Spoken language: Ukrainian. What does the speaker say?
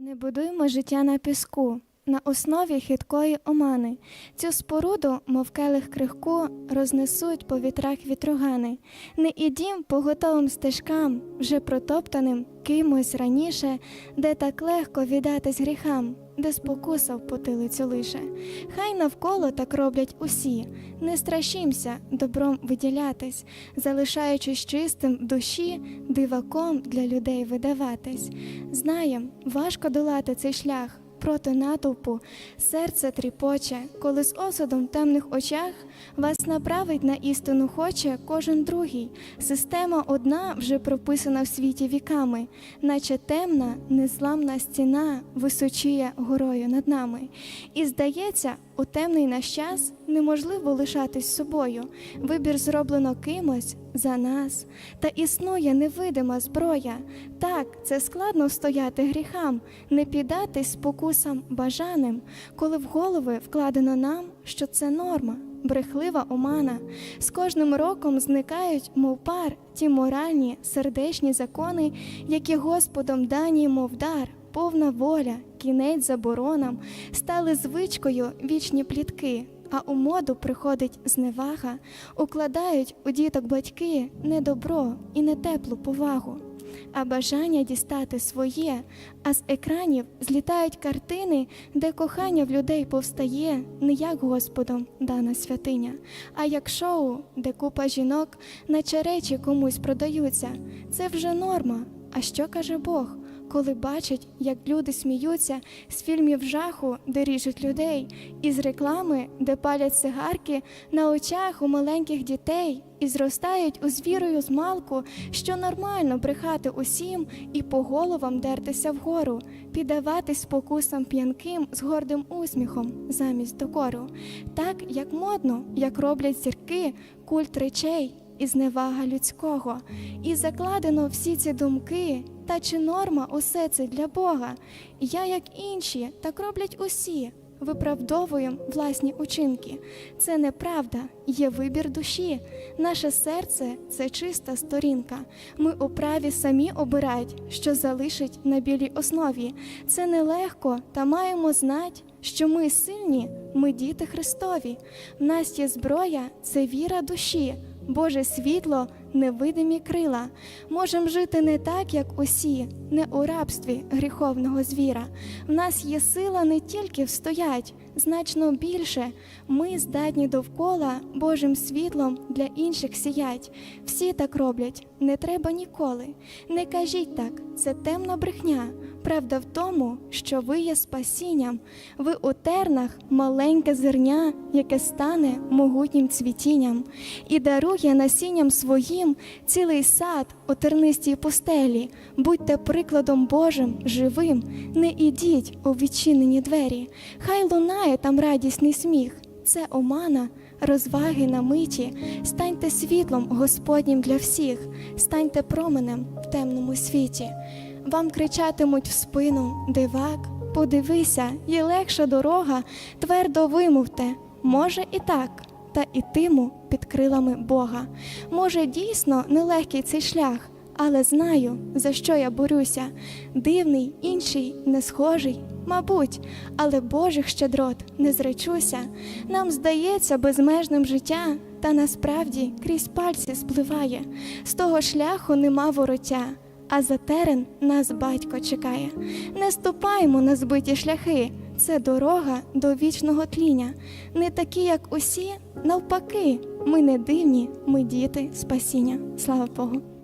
Не будуймо життя на піску, на основі хиткої омани. Цю споруду, мов келих крихку, рознесуть по вітрах вітрогани. Не ідім по готовим стежкам, вже протоптаним кимось раніше, де так легко віддатись гріхам, де спокуса в потилицю лише. Хай навколо так роблять усі, не страшімся добром виділятись, залишаючись чистим душі, диваком для людей видаватись. Знаєм, важко долати цей шлях. Проти натовпу серце тріпоче, коли з осудом в темних очах вас направить на істину хоче кожен другий. Система одна вже прописана в світі віками, наче темна, незламна стіна височіє горою над нами. І здається, у темний наш час неможливо лишатись собою. Вибір зроблено кимось за нас, та існує невидима зброя. Так, це складно стояти гріхам, не піддатись спокусам бажаним, коли в голови вкладено нам, що це норма. Брехлива омана. З кожним роком зникають, мов пар, ті моральні, сердечні закони, які Господом дані, мов дар, повна воля, кінець заборонам, стали звичкою вічні плітки. А у моду приходить зневага, укладають у діток батьки не добро і не теплу повагу, а бажання дістати своє, а з екранів злітають картини, де кохання в людей повстає не як Господом дана святиня, а як шоу, де купа жінок, наче речі комусь продаються. Це вже норма. А що каже Бог? Коли бачать, як люди сміються з фільмів жаху, де ріжуть людей, і з реклами, де палять цигарки на очах у маленьких дітей, і зростають у звірою змалку, що нормально брехати усім і по головам дертися вгору, піддаватись спокусам п'янким з гордим усміхом замість докору, так як модно, як роблять зірки, культ речей і зневага людського, і закладено всі ці думки, та чи норма усе це для Бога? Я, як інші, так роблять усі. Виправдовуємо власні учинки. Це неправда, є вибір душі. Наше серце це чиста сторінка. Ми у праві самі обирать, що залишить на білій основі. Це нелегко, та маємо знать, що ми сильні, ми діти Христові. В нас є зброя, це віра душі. Боже світло, невидимі крила. Можем жити не так, як усі, не у рабстві гріховного звіра. В нас є сила не тільки встоять, значно більше. Ми здатні довкола Божим світлом для інших сіять. Всі так роблять, не треба ніколи. Не кажіть так, це темна брехня. Правда в тому, що ви є спасінням, ви у тернах маленьке зерня, яке стане могутнім цвітінням, і дарує насінням своїм цілий сад у тернистій пустелі. Будьте прикладом Божим, живим, не ідіть у відчинені двері. Хай лунає там радісний сміх. Це омана, розваги на миті. Станьте світлом Господнім для всіх, станьте променем в темному світі. Вам кричатимуть в спину, дивак, подивися, є легша дорога, твердо вимовте, може і так, та ітиму під крилами Бога. Може, дійсно нелегкий цей шлях, але знаю, за що я борюся. Дивний, інший, не схожий, мабуть, але Божих щедрот не зречуся. Нам здається безмежним життя, та насправді крізь пальці спливає. З того шляху нема вороття а за терен нас батько чекає. Не ступаймо на збиті шляхи, це дорога до вічного тління. Не такі, як усі, навпаки, ми не дивні, ми діти спасіння. Слава Богу.